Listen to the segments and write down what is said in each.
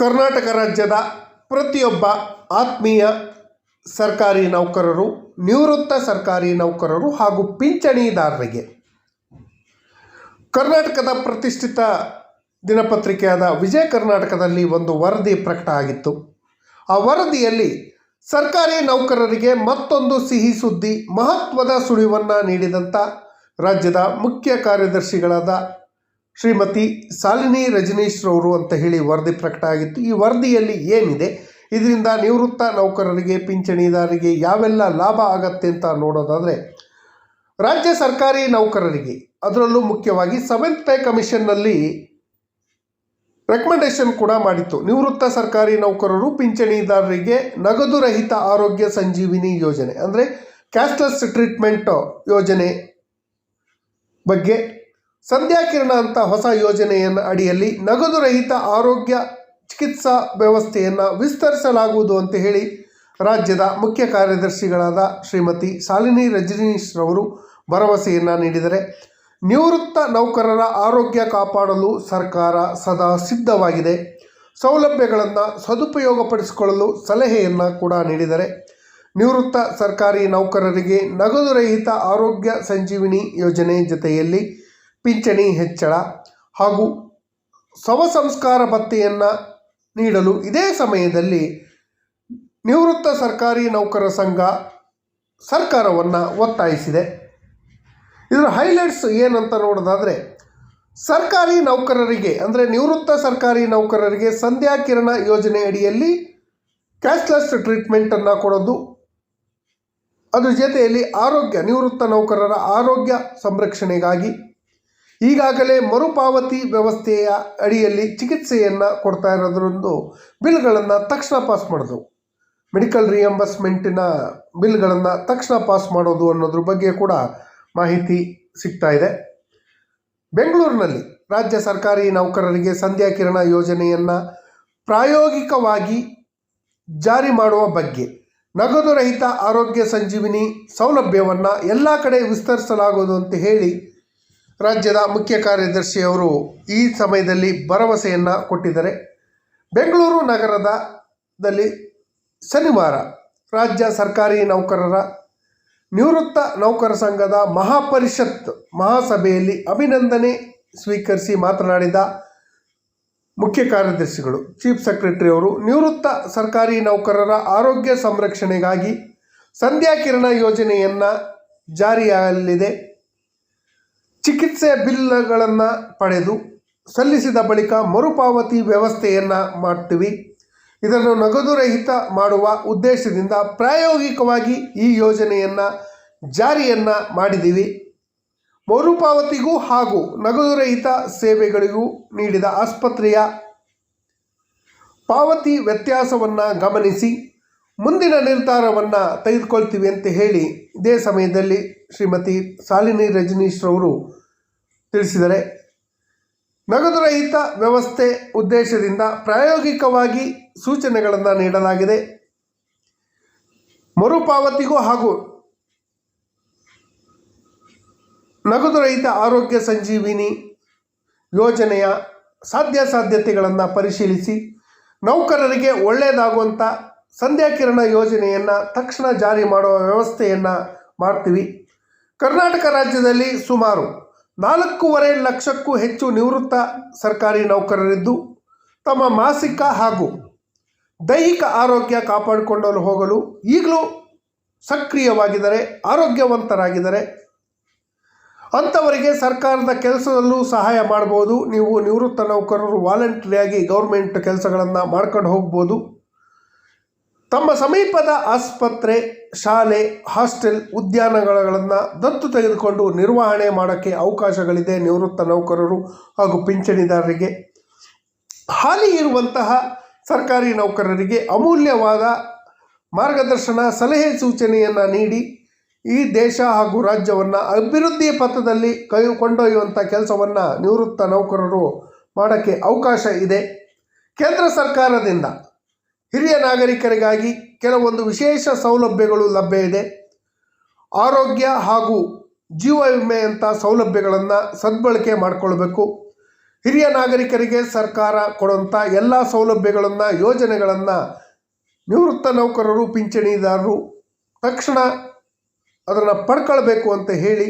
ಕರ್ನಾಟಕ ರಾಜ್ಯದ ಪ್ರತಿಯೊಬ್ಬ ಆತ್ಮೀಯ ಸರ್ಕಾರಿ ನೌಕರರು, ನಿವೃತ್ತ ಸರ್ಕಾರಿ ನೌಕರರು ಹಾಗೂ ಪಿಂಚಣಿದಾರರಿಗೆ. ಕರ್ನಾಟಕದ ಪ್ರತಿಷ್ಠಿತ ದಿನಪತ್ರಿಕೆಯಾದ ವಿಜಯ ಕರ್ನಾಟಕದಲ್ಲಿ ಒಂದು ವರದಿ ಪ್ರಕಟ ಆಗಿತ್ತು. ಆ ವರದಿಯಲ್ಲಿ ಸರ್ಕಾರಿ ನೌಕರರಿಗೆ ಮತ್ತೊಂದು ಸಿಹಿ ಸುದ್ದಿ, ಮಹತ್ವದ ಸುಳಿವನ್ನು ನೀಡಿದಂಥ ರಾಜ್ಯದ ಮುಖ್ಯ ಕಾರ್ಯದರ್ಶಿಗಳಾದ ಶ್ರೀಮತಿ ಶಾಲಿನಿ ರಜನೀಶ್ ರವರು ಅಂತ ಹೇಳಿ ವರದಿ ಪ್ರಕಟ ಆಗಿತ್ತು. ಈ ವರದಿಯಲ್ಲಿ ಏನಿದೆ? ಇದರಿಂದ ನಿವೃತ್ತ ನೌಕರರಿಗೆ, ಪಿಂಚಣಿದಾರರಿಗೆ ಯಾವೆಲ್ಲ ಲಾಭ ಆಗತ್ತೆ ಅಂತ ನೋಡೋದಾದರೆ, ರಾಜ್ಯ ಸರ್ಕಾರಿ ನೌಕರರಿಗೆ, ಅದರಲ್ಲೂ ಮುಖ್ಯವಾಗಿ ಸೆವೆಂತ್ ಪೇ ಕಮಿಷನ್ನಲ್ಲಿ ರೆಕಮೆಂಡೇಶನ್ ಕೂಡ ಮಾಡಿತ್ತು. ನಿವೃತ್ತ ಸರ್ಕಾರಿ ನೌಕರರು, ಪಿಂಚಣಿದಾರರಿಗೆ ನಗದು ರಹಿತ ಆರೋಗ್ಯ ಸಂಜೀವಿನಿ ಯೋಜನೆ, ಅಂದರೆ ಕ್ಯಾಶ್ಲೆಸ್ ಟ್ರೀಟ್ಮೆಂಟ್ ಯೋಜನೆ ಬಗ್ಗೆ ಸಂಧ್ಯಾ ಕಿರಣ ಅಂತ ಹೊಸ ಯೋಜನೆಯನ್ನು ಅಡಿಯಲ್ಲಿ ನಗದು ರಹಿತ ಆರೋಗ್ಯ ಚಿಕಿತ್ಸಾ ವ್ಯವಸ್ಥೆಯನ್ನು ವಿಸ್ತರಿಸಲಾಗುವುದು ಅಂತ ಹೇಳಿ ರಾಜ್ಯದ ಮುಖ್ಯ ಕಾರ್ಯದರ್ಶಿಗಳಾದ ಶ್ರೀಮತಿ ಶಾಲಿನಿ ರಜನೀಶ್ರವರು ಭರವಸೆಯನ್ನು ನೀಡಿದರೆ, ನಿವೃತ್ತ ನೌಕರರ ಆರೋಗ್ಯ ಕಾಪಾಡಲು ಸರ್ಕಾರ ಸದಾ ಸಿದ್ಧವಾಗಿದೆ. ಸೌಲಭ್ಯಗಳನ್ನು ಸದುಪಯೋಗಪಡಿಸಿಕೊಳ್ಳಲು ಸಲಹೆಯನ್ನು ಕೂಡ ನೀಡಿದರೆ, ನಿವೃತ್ತ ಸರ್ಕಾರಿ ನೌಕರರಿಗೆ ನಗದು ರಹಿತ ಆರೋಗ್ಯ ಸಂಜೀವಿನಿ ಯೋಜನೆ ಜೊತೆಯಲ್ಲಿ ಪಿಂಚಣಿ ಹೆಚ್ಚಳ ಹಾಗೂ ಸವ ಸಂಸ್ಕಾರ ಭತ್ಯೆಯನ್ನು ನೀಡಲು ಇದೇ ಸಮಯದಲ್ಲಿ ನಿವೃತ್ತ ಸರ್ಕಾರಿ ನೌಕರರ ಸಂಘ ಸರ್ಕಾರವನ್ನು ಒತ್ತಾಯಿಸಿದೆ. ಇದರ ಹೈಲೈಟ್ಸ್ ಏನಂತ ನೋಡೋದಾದರೆ, ಸರ್ಕಾರಿ ನೌಕರರಿಗೆ, ಅಂದರೆ ನಿವೃತ್ತ ಸರ್ಕಾರಿ ನೌಕರರಿಗೆ ಸಂಧ್ಯಾ ಕಿರಣ ಯೋಜನೆ ಅಡಿಯಲ್ಲಿ ಕ್ಯಾಶ್ಲೆಸ್ ಟ್ರೀಟ್ಮೆಂಟನ್ನು ಕೊಡೋದು. ಅದರ ಜೊತೆಯಲ್ಲಿ ಆರೋಗ್ಯ, ನಿವೃತ್ತ ನೌಕರರ ಆರೋಗ್ಯ ಸಂರಕ್ಷಣೆಗಾಗಿ ಈಗಾಗಲೇ ಮರುಪಾವತಿ ವ್ಯವಸ್ಥೆಯ ಅಡಿಯಲ್ಲಿ ಚಿಕಿತ್ಸೆಯನ್ನು ಕೊಡ್ತಾ ಇರೋದ್ರೊಂದು ಬಿಲ್ಗಳನ್ನು ತಕ್ಷಣ ಪಾಸ್ ಮಾಡೋದು. ಮೆಡಿಕಲ್ ರಿಯಂಬರ್ಸ್ಮೆಂಟಿನ ಬಿಲ್ಗಳನ್ನು ತಕ್ಷಣ ಪಾಸ್ ಮಾಡೋದು ಅನ್ನೋದ್ರ ಬಗ್ಗೆ ಕೂಡ ಮಾಹಿತಿ ಸಿಗ್ತಾ ಇದೆ. ಬೆಂಗಳೂರಿನಲ್ಲಿ ರಾಜ್ಯ ಸರ್ಕಾರಿ ನೌಕರರಿಗೆ ಸಂಧ್ಯಾ ಕಿರಣ ಯೋಜನೆಯನ್ನು ಪ್ರಾಯೋಗಿಕವಾಗಿ ಜಾರಿ ಮಾಡುವ ಬಗ್ಗೆ ನಗದು ರಹಿತ ಆರೋಗ್ಯ ಸಂಜೀವಿನಿ ಸೌಲಭ್ಯವನ್ನು ಎಲ್ಲ ಕಡೆ ವಿಸ್ತರಿಸಲಾಗುವುದು ಅಂತ ಹೇಳಿ ರಾಜ್ಯದ ಮುಖ್ಯ ಕಾರ್ಯದರ್ಶಿಯವರು ಈ ಸಮಯದಲ್ಲಿ ಭರವಸೆಯನ್ನು ಕೊಟ್ಟಿದ್ದಾರೆ. ಬೆಂಗಳೂರು ನಗರದ ದಲ್ಲಿ ಶನಿವಾರ ರಾಜ್ಯ ಸರ್ಕಾರಿ ನೌಕರರ ನಿವೃತ್ತ ನೌಕರ ಸಂಘದ ಮಹಾಪರಿಷತ್ ಮಹಾಸಭೆಯಲ್ಲಿ ಅಭಿನಂದನೆ ಸ್ವೀಕರಿಸಿ ಮಾತನಾಡಿದ ಮುಖ್ಯ ಕಾರ್ಯದರ್ಶಿಗಳು, ಚೀಫ್ ಸೆಕ್ರೆಟರಿ ಅವರು, ನಿವೃತ್ತ ಸರ್ಕಾರಿ ನೌಕರರ ಆರೋಗ್ಯ ಸಂರಕ್ಷಣೆಗಾಗಿ ಸಂಧ್ಯಾ ಕಿರಣ ಯೋಜನೆಯನ್ನು ಜಾರಿಯಲ್ಲಿದೆ. ಚಿಕಿತ್ಸೆ ಬಿಲ್ಗಳನ್ನು ಪಡೆದು ಸಲ್ಲಿಸಿದ ಬಳಿಕ ಮರುಪಾವತಿ ವ್ಯವಸ್ಥೆಯನ್ನು ಮಾಡ್ತೀವಿ. ಇದನ್ನು ನಗದು ರಹಿತ ಮಾಡುವ ಉದ್ದೇಶದಿಂದ ಪ್ರಾಯೋಗಿಕವಾಗಿ ಈ ಯೋಜನೆಯನ್ನು ಜಾರಿಯನ್ನು ಮಾಡಿದ್ದೀವಿ. ಮರುಪಾವತಿಗೂ ಹಾಗೂ ನಗದು ರಹಿತ ಸೇವೆಗಳಿಗೂ ನೀಡಿದ ಆಸ್ಪತ್ರೆಯ ಪಾವತಿ ವ್ಯತ್ಯಾಸವನ್ನು ಗಮನಿಸಿ ಮುಂದಿನ ನಿರ್ಧಾರವನ್ನು ತೆಗೆದುಕೊಳ್ತೀವಿ ಅಂತ ಹೇಳಿ ಇದೇ ಸಮಯದಲ್ಲಿ ಶ್ರೀಮತಿ ಶಾಲಿನಿ ರಜನೀಶ್ ರವರು ತಿಳಿಸಿದರೆ ನಗದು ರಹಿತ ವ್ಯವಸ್ಥೆ ಉದ್ದೇಶದಿಂದ ಪ್ರಾಯೋಗಿಕವಾಗಿ ಸೂಚನೆಗಳನ್ನು ನೀಡಲಾಗಿದೆ. ಮರುಪಾವತಿಗೂ ಹಾಗೂ ನಗದು ರಹಿತ ಆರೋಗ್ಯ ಸಂಜೀವಿನಿ ಯೋಜನೆಯ ಸಾಧ್ಯಾಸಾಧ್ಯತೆಗಳನ್ನು ಪರಿಶೀಲಿಸಿ ನೌಕರರಿಗೆ ಒಳ್ಳೆಯದಾಗುವಂಥ ಸಂಧ್ಯಾಕಿರಣ ಯೋಜನೆಯನ್ನು ತಕ್ಷಣ ಜಾರಿ ಮಾಡುವ ವ್ಯವಸ್ಥೆಯನ್ನು ಮಾಡ್ತೀವಿ. ಕರ್ನಾಟಕ ರಾಜ್ಯದಲ್ಲಿ ಸುಮಾರು ನಾಲ್ಕೂವರೆ ಲಕ್ಷಕ್ಕೂ ಹೆಚ್ಚು ನಿವೃತ್ತ ಸರ್ಕಾರಿ ನೌಕರರಿದ್ದು ತಮ್ಮ ಮಾಸಿಕ ಹಾಗೂ ದೈಹಿಕ ಆರೋಗ್ಯ ಕಾಪಾಡಿಕೊಂಡು ಹೋಗಲು ಈಗಲೂ ಸಕ್ರಿಯವಾಗಿದ್ದಾರೆ, ಆರೋಗ್ಯವಂತರಾಗಿದ್ದಾರೆ ಅಂಥವರಿಗೆ ಸರ್ಕಾರದ ಕೆಲಸದಲ್ಲೂ ಸಹಾಯ ಮಾಡ್ಬೋದು. ನೀವು ನಿವೃತ್ತ ನೌಕರರು ವಾಲಂಟ್ರಿಯಾಗಿ ಗೌರ್ಮೆಂಟ್ ಕೆಲಸಗಳನ್ನು ಮಾಡ್ಕೊಂಡು ಹೋಗ್ಬೋದು. ತಮ್ಮ ಸಮೀಪದ ಆಸ್ಪತ್ರೆ, ಶಾಲೆ, ಹಾಸ್ಟೆಲ್ ಉದ್ಯಾನಗಳನ್ನು ದತ್ತು ತೆಗೆದುಕೊಂಡು ನಿರ್ವಹಣೆ ಮಾಡೋಕ್ಕೆ ಅವಕಾಶಗಳಿದೆ ನಿವೃತ್ತ ನೌಕರರು ಹಾಗೂ ಪಿಂಚಣಿದಾರರಿಗೆ. ಹಾಲಿ ಇರುವಂತಹ ಸರ್ಕಾರಿ ನೌಕರರಿಗೆ ಅಮೂಲ್ಯವಾದ ಮಾರ್ಗದರ್ಶನ, ಸಲಹೆ ಸೂಚನೆಯನ್ನು ನೀಡಿ ಈ ದೇಶ ಹಾಗೂ ರಾಜ್ಯವನ್ನು ಅಭಿವೃದ್ಧಿ ಪಥದಲ್ಲಿ ಕೈ ಕೊಂಡೊಯ್ಯುವಂಥ ಕೆಲಸವನ್ನು ನಿವೃತ್ತ ನೌಕರರು ಮಾಡೋಕ್ಕೆ ಅವಕಾಶ ಇದೆ. ಕೇಂದ್ರ ಸರ್ಕಾರದಿಂದ ಹಿರಿಯ ನಾಗರಿಕರಿಗಾಗಿ ಕೆಲವೊಂದು ವಿಶೇಷ ಸೌಲಭ್ಯಗಳು ಲಭ್ಯ ಇದೆ. ಆರೋಗ್ಯ ಹಾಗೂ ಜೀವ ವಿಮೆಯಂಥ ಸೌಲಭ್ಯಗಳನ್ನು ಸದ್ಬಳಕೆ ಮಾಡಿಕೊಳ್ಬೇಕು. ಹಿರಿಯ ನಾಗರಿಕರಿಗೆ ಸರ್ಕಾರ ಕೊಡುವಂಥ ಎಲ್ಲ ಸೌಲಭ್ಯಗಳನ್ನು, ಯೋಜನೆಗಳನ್ನು ನಿವೃತ್ತ ನೌಕರರು, ಪಿಂಚಣಿದಾರರು ತಕ್ಷಣ ಅದನ್ನು ಪಡ್ಕೊಳ್ಬೇಕು ಅಂತ ಹೇಳಿ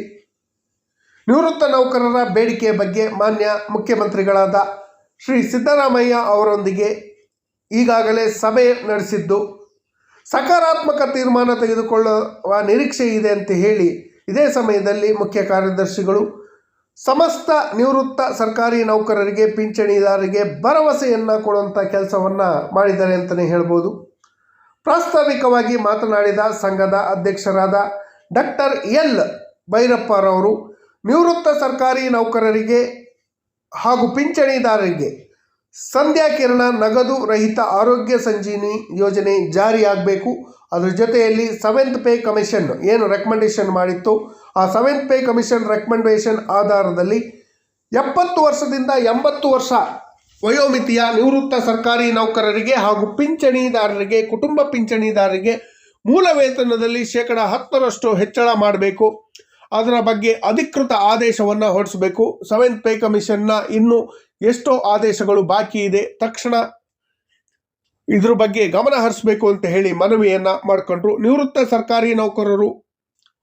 ನಿವೃತ್ತ ನೌಕರರ ಬೇಡಿಕೆಯ ಬಗ್ಗೆ ಮಾನ್ಯ ಮುಖ್ಯಮಂತ್ರಿಗಳಾದ ಶ್ರೀ ಸಿದ್ದರಾಮಯ್ಯ ಅವರೊಂದಿಗೆ ಈಗಾಗಲೇ ಸಭೆ ನಡೆಸಿದ್ದು. ಸಕಾರಾತ್ಮಕ ತೀರ್ಮಾನ ತೆಗೆದುಕೊಳ್ಳುವ ನಿರೀಕ್ಷೆ ಇದೆ ಅಂತ ಹೇಳಿ ಇದೇ ಸಮಯದಲ್ಲಿ ಮುಖ್ಯ ಕಾರ್ಯದರ್ಶಿಗಳು ಸಮಸ್ತ ನಿವೃತ್ತ ಸರ್ಕಾರಿ ನೌಕರರಿಗೆ, ಪಿಂಚಣಿದಾರರಿಗೆ ಭರವಸೆಯನ್ನು ಕೊಡುವಂಥ ಕೆಲಸವನ್ನು ಮಾಡಿದ್ದಾರೆ ಅಂತಲೇ ಹೇಳ್ಬೋದು. ಪ್ರಾಸ್ತಾವಿಕವಾಗಿ ಮಾತನಾಡಿದ ಸಂಘದ ಅಧ್ಯಕ್ಷರಾದ ಡಾಕ್ಟರ್ ಎಲ್. ಭೈರಪ್ಪರವರು, ನಿವೃತ್ತ ಸರ್ಕಾರಿ ನೌಕರರಿಗೆ ಹಾಗೂ ಪಿಂಚಣಿದಾರರಿಗೆ ಸಂಧ್ಯಾ ಕಿರಣ ನಗದು ರಹಿತ ಆರೋಗ್ಯ ಸಂಜೀವಿನಿ ಯೋಜನೆ ಜಾರಿಯಾಗಬೇಕು. ಅದರ ಜೊತೆಯಲ್ಲಿ ಸೆವೆಂತ್ ಪೇ ಕಮಿಷನ್ ಏನು ರೆಕಮೆಂಡೇಶನ್ ಮಾಡಿತ್ತು? ಆ ಸೆವೆಂತ್ ಪೇ ಕಮಿಷನ್ ರೆಕಮೆಂಡೇಶನ್ ಆಧಾರದಲ್ಲಿ ಎಪ್ಪತ್ತು ವರ್ಷದಿಂದ ಎಂಬತ್ತು ವರ್ಷ ವಯೋಮಿತಿಯ ನಿವೃತ್ತ ಸರ್ಕಾರಿ ನೌಕರರಿಗೆ ಹಾಗೂ ಪಿಂಚಣಿದಾರರಿಗೆ, ಕುಟುಂಬ ಪಿಂಚಣಿದಾರರಿಗೆ ಮೂಲ ವೇತನದಲ್ಲಿ ಶೇಕಡ ಹತ್ತರಷ್ಟು ಹೆಚ್ಚಳ ಮಾಡಬೇಕು. ಅದರ ಬಗ್ಗೆ ಅಧಿಕೃತ ಆದೇಶವನ್ನು ಹೊರಡಿಸಬೇಕು. ಸೆವೆಂತ್ ಪೇ ಕಮಿಷನ್ನ ಇನ್ನೂ ಎಷ್ಟೋ ಆದೇಶಗಳು ಬಾಕಿ ಇದೆ. ತಕ್ಷಣ ಇದ್ರ ಬಗ್ಗೆ ಗಮನ ಹರಿಸಬೇಕು ಅಂತ ಹೇಳಿ ಮನವಿಯನ್ನ ಮಾಡಿಕೊಂಡ್ರು. ನಿವೃತ್ತ ಸರ್ಕಾರಿ ನೌಕರರು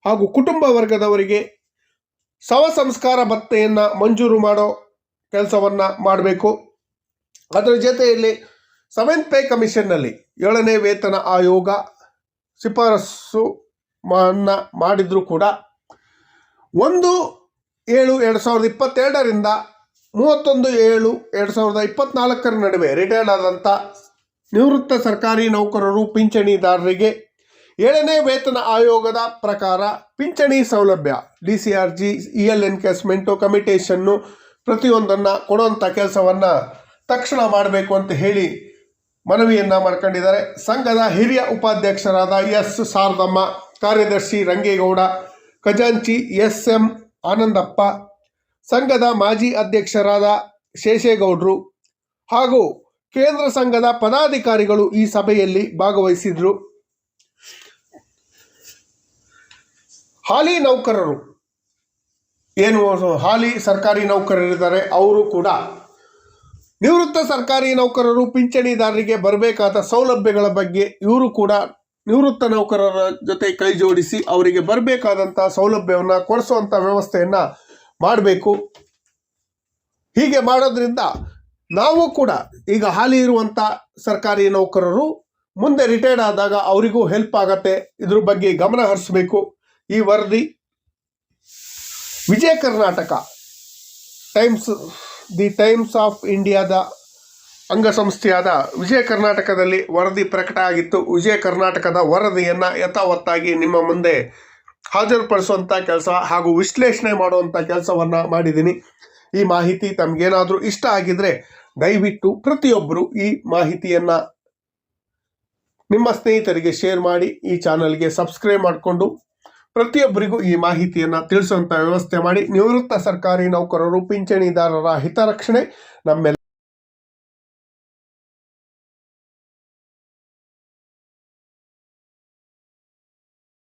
ಹಾಗೂ ಕುಟುಂಬ ವರ್ಗದವರಿಗೆ ಸವ ಸಂಸ್ಕಾರ ಭತ್ತೆಯನ್ನ ಮಂಜೂರು ಮಾಡೋ ಕೆಲಸವನ್ನ ಮಾಡಬೇಕು. ಅದರ ಜೊತೆಯಲ್ಲಿ ಸೆವೆಂತ್ ಪೇ ಕಮಿಷನ್ನಲ್ಲಿ ಏಳನೇ ವೇತನ ಆಯೋಗ ಶಿಫಾರಸು ಮನ್ನ ಮಾಡಿದ್ರು ಕೂಡ ಒಂದು ಏಳು ಎರಡು ಸಾವಿರದ ಇಪ್ಪತ್ತೆರಡರಿಂದ ಮೂವತ್ತೊಂದು ಏಳು ಎರಡು ಸಾವಿರದ ಇಪ್ಪತ್ನಾಲ್ಕರ ನಡುವೆ ರಿಟೈರ್ಡ್ ಆದಂಥ ನಿವೃತ್ತ ಸರ್ಕಾರಿ ನೌಕರರು, ಪಿಂಚಣಿದಾರರಿಗೆ ಏಳನೇ ವೇತನ ಆಯೋಗದ ಪ್ರಕಾರ ಪಿಂಚಣಿ ಸೌಲಭ್ಯ D C R G E L encashment ಕಮಿಟೇಷನ್ನು ಪ್ರತಿಯೊಂದನ್ನು ಕೊಡುವಂಥ ಕೆಲಸವನ್ನು ತಕ್ಷಣ ಮಾಡಬೇಕು ಅಂತ ಹೇಳಿ ಮನವಿಯನ್ನು ಮಾಡ್ಕೊಂಡಿದ್ದಾರೆ. ಸಂಘದ ಹಿರಿಯ ಉಪಾಧ್ಯಕ್ಷರಾದ ಎಸ್ ಸಾರದಮ್ಮ, ಕಾರ್ಯದರ್ಶಿ ರಂಗೇಗೌಡ ಖಜಾಂಚಿ ಎಸ್ ಎಂ ಆನಂದಪ್ಪ, ಸಂಘದ ಮಾಜಿ ಅಧ್ಯಕ್ಷರಾದ ಶೇಷೇಗೌಡರು ಹಾಗೂ ಕೇಂದ್ರ ಸಂಘದ ಪದಾಧಿಕಾರಿಗಳು ಈ ಸಭೆಯಲ್ಲಿ ಭಾಗವಹಿಸಿದ್ರು. ಹಾಲಿ ನೌಕರರು. ಏನು ಹಾಲಿ ಸರ್ಕಾರಿ ನೌಕರರಿದ್ದಾರೆ, ಅವರು ಕೂಡ. ನಿವೃತ್ತ ಸರ್ಕಾರಿ ನೌಕರರು, ಪಿಂಚಣಿದಾರರಿಗೆ ಬರಬೇಕಾದ ಸೌಲಭ್ಯಗಳ ಬಗ್ಗೆ ಇವರು ಕೂಡ ನಿವೃತ್ತ ನೌಕರರ ಜೊತೆ ಕೈ ಜೋಡಿಸಿ ಅವರಿಗೆ ಬರಬೇಕಾದಂಥ ಸೌಲಭ್ಯವನ್ನು ಕೊಡಿಸುವಂಥ ವ್ಯವಸ್ಥೆಯನ್ನು ಮಾಡಬೇಕು. ಹೀಗೆ ಮಾಡೋದ್ರಿಂದ ನಾವು ಕೂಡ ಈಗ ಹಾಲಿ ಇರುವಂಥ ಸರ್ಕಾರಿ ನೌಕರರು ಮುಂದೆ ರಿಟೈರ್ಡ್ ಆದಾಗ ಅವರಿಗೂ ಹೆಲ್ಪ್ ಆಗತ್ತೆ. ಇದ್ರ ಬಗ್ಗೆ ಗಮನ ಹರಿಸಬೇಕು. ಈ ವರದಿ Vijaya Karnataka Times, the Times of ಇಂಡಿಯಾದ ಅಂಗಸಂಸ್ಥೆಯಾದ ವಿಜಯ ಕರ್ನಾಟಕದಲ್ಲಿ ವರದಿ ಪ್ರಕಟ ಆಗಿತ್ತು. ವಿಜಯ ಕರ್ನಾಟಕದ ವರದಿಯನ್ನು ಯಥಾವತ್ತಾಗಿ ನಿಮ್ಮ ಮುಂದೆ ಹಾಜರುಪಡಿಸುವಂಥ ಕೆಲಸ ಹಾಗೂ ವಿಶ್ಲೇಷಣೆ ಮಾಡುವಂಥ ಕೆಲಸವನ್ನು ಮಾಡಿದ್ದೀನಿ. ಈ ಮಾಹಿತಿ ತಮಗೇನಾದರೂ ಇಷ್ಟ ಆಗಿದ್ದರೆ ದಯವಿಟ್ಟು ಪ್ರತಿಯೊಬ್ಬರು ಈ ಮಾಹಿತಿಯನ್ನು ನಿಮ್ಮ ಸ್ನೇಹಿತರಿಗೆ ಶೇರ್ ಮಾಡಿ, ಈ ಚಾನಲ್ಗೆ ಸಬ್ಸ್ಕ್ರೈಬ್ ಮಾಡಿಕೊಂಡು ಪ್ರತಿಯೊಬ್ಬರಿಗೂ ಈ ಮಾಹಿತಿಯನ್ನು ತಿಳಿಸುವಂಥ ವ್ಯವಸ್ಥೆ ಮಾಡಿ. ನಿವೃತ್ತ ಸರ್ಕಾರಿ ನೌಕರರು, ಪಿಂಚಣಿದಾರರ ಹಿತರಕ್ಷಣೆ ನಮ್ಮೆಲ್ಲ